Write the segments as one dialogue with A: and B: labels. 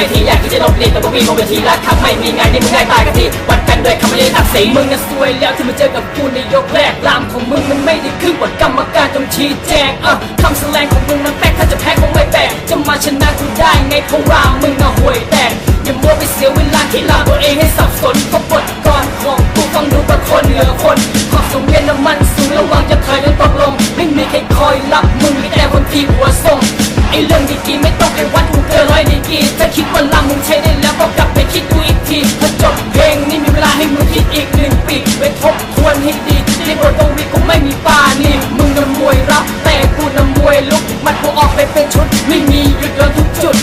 A: ไปทีอยากที่จะลบเลียนแต่ว่ามีบนเวทีละครั้งไม่มีงานนี่มึงได้ตายกันทีวัดกันด้วยคำไม่ได้ตัดสินมึงน่ะซวยแล้วที่มาเจอกับกูในยกแรกลามของมึงมันไม่ได้ครึ่งกว่ากรรมการจงชี้แจงอะคำแสลงของมึงมันแปลกถ้าจะแพ้คงไม่แปลกจะมาชนะกูได้ไงเพราะว่ามึงน่ะห่วยแตกอย่ามัวไปเสียเวลาที่ลาตัวเองให้สับสนเพราะบทกรของกูฟังดูป็นคนเหนือคนความสมเวียนน้ำมันสูงระวังจะถอยจนตกลงไม่มีใครคอยรับมึงมีแต่คนที่หัวส่งไอ้เรื่องดีๆไม่ต้องไปวัดกูเกินร้อยดีกีถ้าคิ คิดอีกหนึ่งปีไปทบทวนให้ดีที่บทตรงวีกูไม่มีปานี่มึงนำมวยรับแต่กูนำมวยลุกมันกูออกไปเป็นชุด ไม่มีหยุดเดินทุกจุด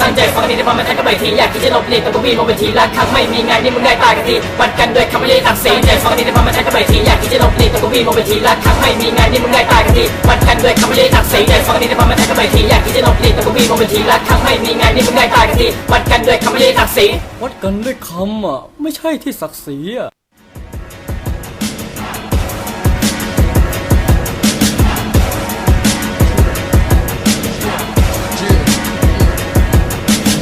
A: ตั้งใจฟังดีแต่พอมาทักกันไปทีอยากที่จะหลบเลียนแต่กูมีมองเป็นทีละครั้งไม่มีงานนี่มึงได้ตายกันทีวัดกันด้วยคำไม่ได้ตัดสินใจฟังดีแต่พอมาทักกันไปทีอยากที่จะหลบเลียนแต่กูมีมองเป็นทีละครั้งไม่มีงานนี่มึงได้ตายกันทีวัดกันด้วยคำไม่ได้ตัดสินใจฟังดีแต่พ อมาทักกันไปทีอยากที่จะลบเลียนแต่กูมีมองเป็นทีละครั้งไม่มีงานนี่มึงได้ตายกันทีวัดกันด้วยคำไม่ได้ตัดสิน
B: วัดกันด้วยคำอะไม่ใช่ที่ศักดิ์ศรีอะ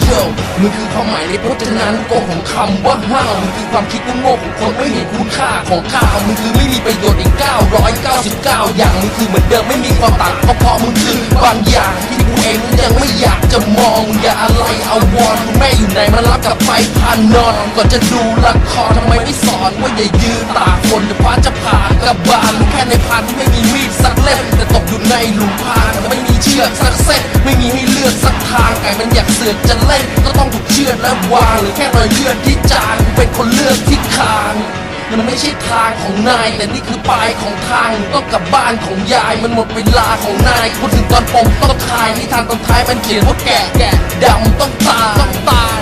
C: โย่มึงคือความหมายในพจนานุกรมของคำว่าห้าวมึงคือความคิดโง่ของคนไม่เห็นคุณค่าของข้าวมึงคือไม่มีประโยชน์อีก999อย่ อย่างมึงคือเหมือนเดิมไม่มีความต่างเพราะมึงคือบางอย่างที่กูเองยังไม่อยากจะมองมึงอย่าอะไรเอาวอนคุณแม่อยู่ไหนมารับกลับไปพานนอนก่อนจะดูละครทำไมไม่สอนว่าอย่ายืนตากฝนจะฟ้าจะผ่ากระบาลแค่ในพานที่ไม่มีมีดสักเล่มแต่ตกอยู่ในหลุมพางไม่มีเชือกสักเส้นไม่มีให้เลือกสักทางไก่มันอยากเสือกจะเล่นก็ต้องถูกเชือดและวางหรือแค่รอยเลือดที่จางเป็นคนเลือกที่คาง มันไม่ใช่ทางของนาย แต่นี่คือปลายของทางต้องกลับบ้านของยาย มันหมดเวลาของนายพูดถึงตอนปมต้องคายนิทานตอนท้ายมันเขียนว่าแก่แก่ดำต้องตาต้องตาย